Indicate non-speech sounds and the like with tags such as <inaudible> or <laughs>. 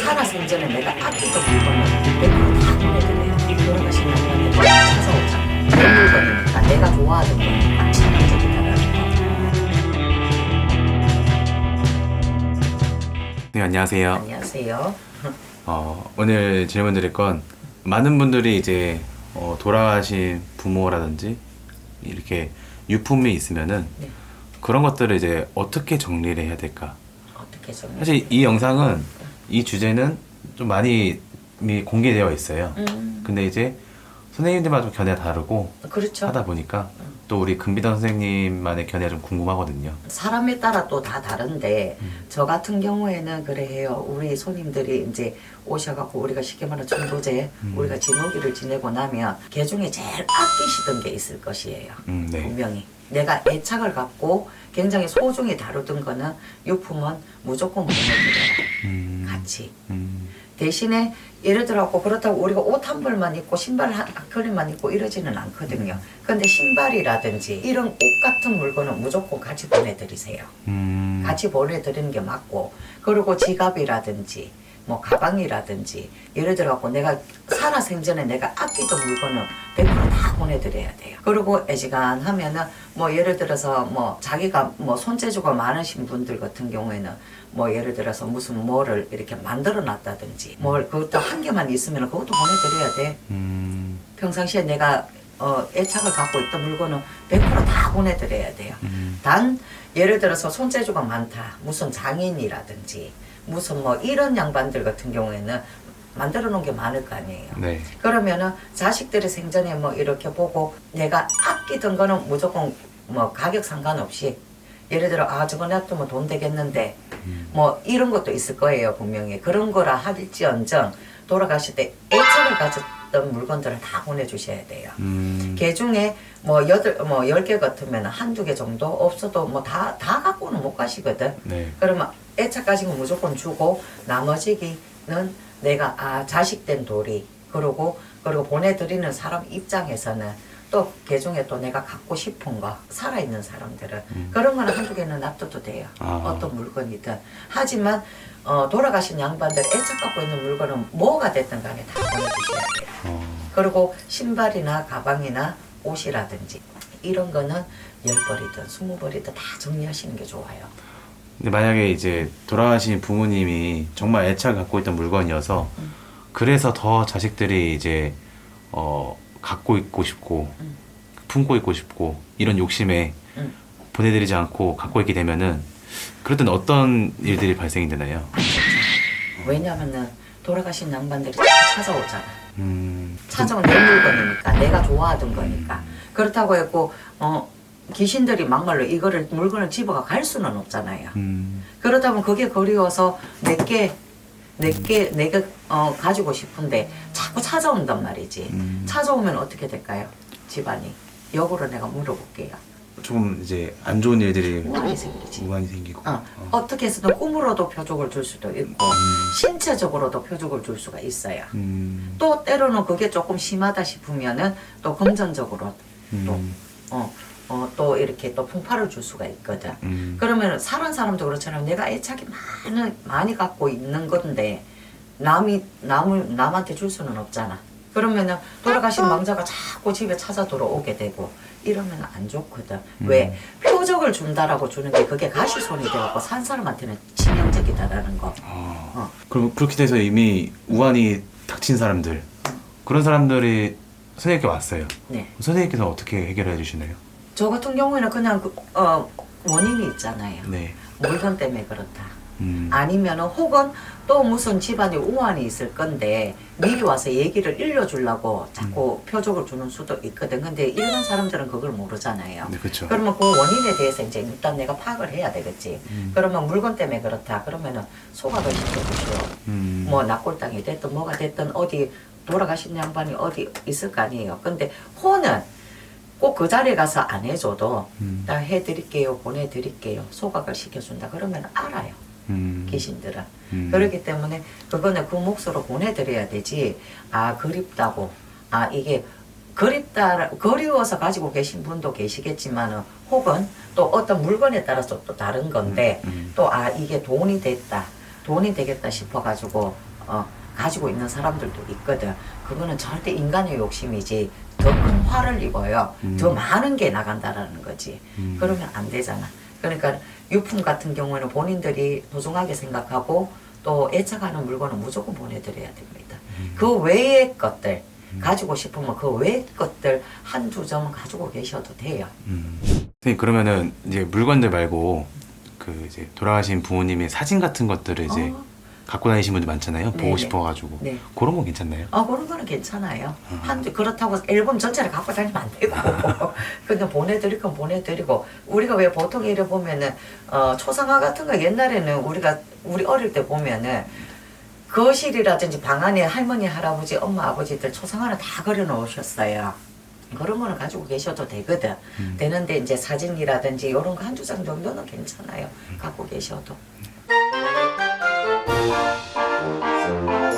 살아 생전에 내가 아끼던 물건을 100%다 보내드려요. 돌아가신 양반이 찾아오잖아. 내 물건이니까 내가 좋아하던 거니까 거. 네 안녕하세요. 안녕하세요. 어, 오늘 질문 드릴 건 많은 분들이 이제 어, 돌아가신 부모라든지 이렇게 유품이 있으면은 네. 그런 것들을 이제 어떻게 정리를 해야 될까? 어떻게 좀 사실 이 영상은 이 주제는 좀 많이 이미 공개되어 있어요. 음, 근데 이제 선생님들마다 좀 견해가 다르고 그렇죠. 하다 보니까 또 우리 금비단 선생님만의 견해가 좀 궁금하거든요. 사람에 따라 또 다 다른데 음. 저 같은 경우에는 그래 해요. 우리 손님들이 이제 오셔갖고 우리가 쉽게 말하는 천도제 음. 우리가 진호기를 지내고 나면 개 중에 제일 아끼시던 게 있을 것이에요. 음, 네. 분명히 내가 애착을 갖고 굉장히 소중히 다루던 거는 유품은 무조건 보내드려요. 음, 같이. 음, 대신에 예를 들어갖고 그렇다고 우리가 옷 한 벌만 입고 신발 한 켤레만 입고 이러지는 않거든요. 근데 신발이라든지 이런 옷 같은 물건은 무조건 같이 보내드리세요. 음, 같이 보내드리는 게 맞고 그리고 지갑이라든지 뭐 가방이라든지 예를 들어갖고 내가 살아 생전에 내가 아끼던 물건은 100%다 보내드려야 돼요. 그리고 애지간 하면은 뭐 예를 들어서 뭐 자기가 뭐 손재주가 많으신 분들 같은 경우에는 뭐 예를 들어서 무슨 뭐를 이렇게 만들어 놨다든지 뭘 그것도 한 개만 있으면 그것도 보내드려야 돼. 음, 평상시에 내가 어, 애착을 갖고 있던 물건은 100%다 보내드려야 돼요. 음, 단 예를 들어서 손재주가 많다 무슨 장인이라든지 무슨 뭐 이런 양반들 같은 경우에는 만들어 놓은 게 많을 거 아니에요 네. 그러면은 자식들이 생전에 뭐 이렇게 보고 내가 아끼던 거는 무조건 뭐 가격 상관없이 예를 들어 아 저거 놔두면 돈 되겠는데 음, 뭐 이런 것도 있을 거예요 분명히 그런 거라 할지언정 돌아가실 때 애착을 가졌던 물건들을 다 보내주셔야 돼요 음, 개 중에 뭐 여덟 뭐 열 개 같으면 한두 개 정도 없어도 뭐 다 다 갖고는 못 가시거든. 네. 그러면 애착 가진 거 무조건 주고 나머지기는 내가 아 자식 된 도리 그리고 그리고 보내드리는 사람 입장에서는 또 개 중에 또 내가 갖고 싶은 거 살아있는 사람들은 음. 그런 거는 한두 개는 놔둬도 돼요. 아. 어떤 물건이든 하지만 어, 돌아가신 양반들 애착 갖고 있는 물건은 뭐가 됐든 간에 다 보내주셔야 돼요. 어, 그리고 신발이나 가방이나 옷이라든지 이런 거는 열 벌이든 스무 벌이든 다 정리하시는 게 좋아요. 근데 만약에 이제 돌아가신 부모님이 정말 애착을 갖고 있던 물건이어서 음. 그래서 더 자식들이 이제 어 갖고 있고 싶고 음. 품고 있고 싶고 이런 욕심에 음. 보내드리지 않고 갖고 있게 되면은 그럴 때는 어떤 일들이 발생이 되나요? 왜냐하면은 돌아가신 양반들이 찾아오잖아. 음, 찾아온 내 물건이니까 내가 좋아하던 거니까 그렇다고 했고 어 귀신들이 막말로 이거를 물건을 집어가 갈 수는 없잖아요. 음, 그러다 보면 그게 그리워서 내게 내게 내가 어, 가지고 싶은데 자꾸 찾아온단 말이지. 음. 찾아오면 어떻게 될까요? 집안이 역으로 내가 물어볼게요. 조금 이제 안 좋은 일들이 우환이 생기지. 우환이 생기고 어, 어 떻게 해서든 꿈으로도 표적을 줄 수도 있고 신체적으로도 표적을 줄 수가 있어요. 음, 또 때로는 그게 조금 심하다 싶으면은 또 금전적으로 음, 어, 어, 또 이렇게 또 풍파를 줄 수가 있거든. 음, 그러면 사는 사람도 그렇잖아요. 내가 애착이 많이 많이 갖고 있는 건데 남이 남을 남한테 줄 수는 없잖아. 그러면은 돌아가신 왕자가 자꾸 집에 찾아 들어오게 되고 이러면 안 좋거든. 왜 표적을 준다라고 주는 게 그게 가시 손이 되고 산 사람한테는 치명적이다라는 거. 어. 어. 그럼 그렇게 돼서 이미 우환이 닥친 사람들 그런 사람들이 선생님께 왔어요. 네. 선생님께서 어떻게 해결해 주시나요? 저 같은 경우에는 그냥 그, 어, 원인이 있잖아요. 네. 물건 때문에 그렇다. 음. 아니면은 혹은 또 무슨 집안에 우환이 있을 건데 미리 와서 얘기를 일러주려고 자꾸 표적을 주는 수도 있거든. 근데 일반 사람들은 그걸 모르잖아요. 네, 그렇죠. 그러면 그 원인에 대해서 이제 일단 내가 파악을 해야 되겠지. 음. 그러면 물건 때문에 그렇다. 그러면은 소각을 시켜주시오. 음. 뭐 낙골당이 됐든 뭐가 됐든 어디 돌아가신 양반이 어디 있을 거 아니에요. 근데 호는 꼭 그 자리에 가서 안 해줘도 음. 나 해드릴게요, 보내드릴게요, 소각을 시켜준다. 그러면 알아요. 음. 귀신들은. 음. 그렇기 때문에 그거는 그 몫으로 보내드려야 되지. 아, 그립다고. 아, 이게 그립다, 그리워서 가지고 계신 분도 계시겠지만은 혹은 또 어떤 물건에 따라서 또 다른 건데 음. 또 아, 이게 돈이 됐다. 돈이 되겠다 싶어 가지고 어, 가지고 있는 사람들도 있거든. 그거는 절대 인간의 욕심이지 더 큰 화를 입어요. 음. 더 많은 게 나간다라는 거지. 음. 그러면 안 되잖아. 그러니까 유품 같은 경우에는 본인들이 소중하게 생각하고 또 애착하는 물건은 무조건 보내드려야 됩니다. 음. 그 외의 것들 가지고 싶으면 그 외의 것들 한두 점은 가지고 계셔도 돼요. 음. 선생님 그러면은 이제 물건들 말고 그 이제 돌아가신 부모님의 사진 같은 것들을 이제 어. 갖고 다니신 분들 많잖아요. 보고 네네. 싶어가지고 네. 그런 건 괜찮나요? 아 그런 거는 괜찮아요. 한 그렇다고 앨범 전체를 갖고 다니면 안 되고 <laughs> 그냥 보내드릴 건 보내드리고 우리가 왜 보통 이래 보면은 어, 초상화 같은 거 옛날에는 우리가 우리 어릴 때 보면은 거실이라든지 방 안에 할머니 할아버지 엄마 아버지들 초상화를 다 그려 놓으셨어요. 그런 거는 가지고 계셔도 되거든. 되는데 이제 사진이라든지 이런 거 한 두 장 정도는 괜찮아요. 갖고 계셔도. Música